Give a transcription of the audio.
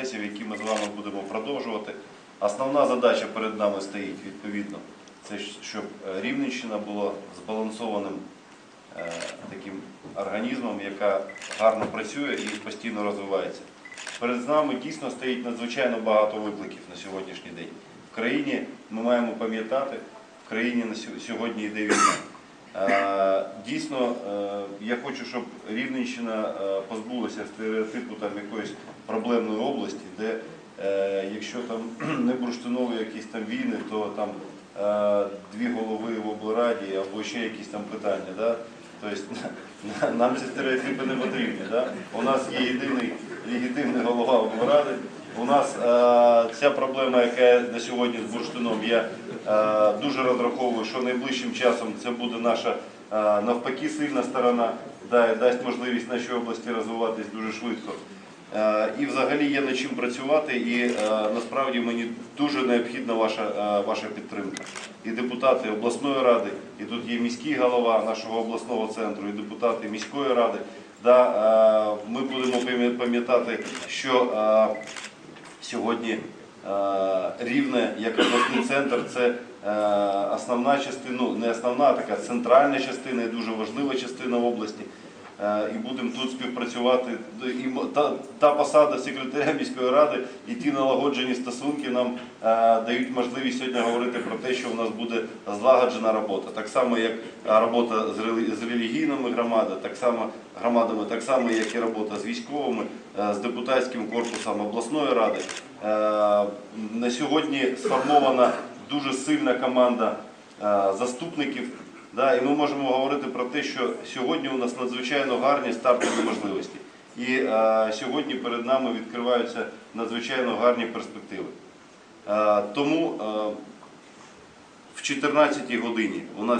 процесів, які ми з вами будемо продовжувати. Основна задача перед нами стоїть відповідно. Це щоб е, Рівненщина була збалансованим е, таким організмом, яка гарно працює і постійно розвивається. Перед нами дійсно стоїть надзвичайно багато викликів на сьогоднішній день. В країні ми маємо пам'ятати, в країні на сьогодні йде війна. Дійсно, е, я хочу, щоб Рівненщина е, позбулася стереотипу там якоїсь проблемної області, де е, якщо там не бурштинові якісь там війни, то там дві голови в облраді або ще якісь там питання. Да? Тобто нам ці стереотипи не потрібні. Да? У нас є єдиний легітимний голова облради. У нас ця проблема, яка на сьогодні з бурштином, я е, дуже розраховую, що найближчим часом це буде наша е, навпаки сильна сторона, дасть можливість нашій області розвиватись дуже швидко. Е, І взагалі є над чим працювати, і насправді мені дуже необхідна ваша, ваша підтримка. І депутати обласної ради, і тут є міський голова нашого обласного центру, і депутати міської ради. Да, Ми будемо пам'ятати, що сьогодні рівне як обласний центр це е, основна частина, ну не основна, а така центральна частина і дуже важлива частина області. Е, І будемо тут співпрацювати. І та, та посада секретаря міської ради і ті налагоджені стосунки нам е, дають можливість сьогодні говорити про те, що у нас буде злагоджена робота. Так само, як е, робота з релі- з релігійними громадами, так само громадами, так само, як і робота з військовими, е, з депутатським корпусом обласної ради. Е, На сьогодні сформована дуже сильна команда е, заступників. І ми можемо говорити про те, що сьогодні у нас надзвичайно гарні стартові можливості. І е, сьогодні перед нами відкриваються надзвичайно гарні перспективи. Тому в 14 годині у нас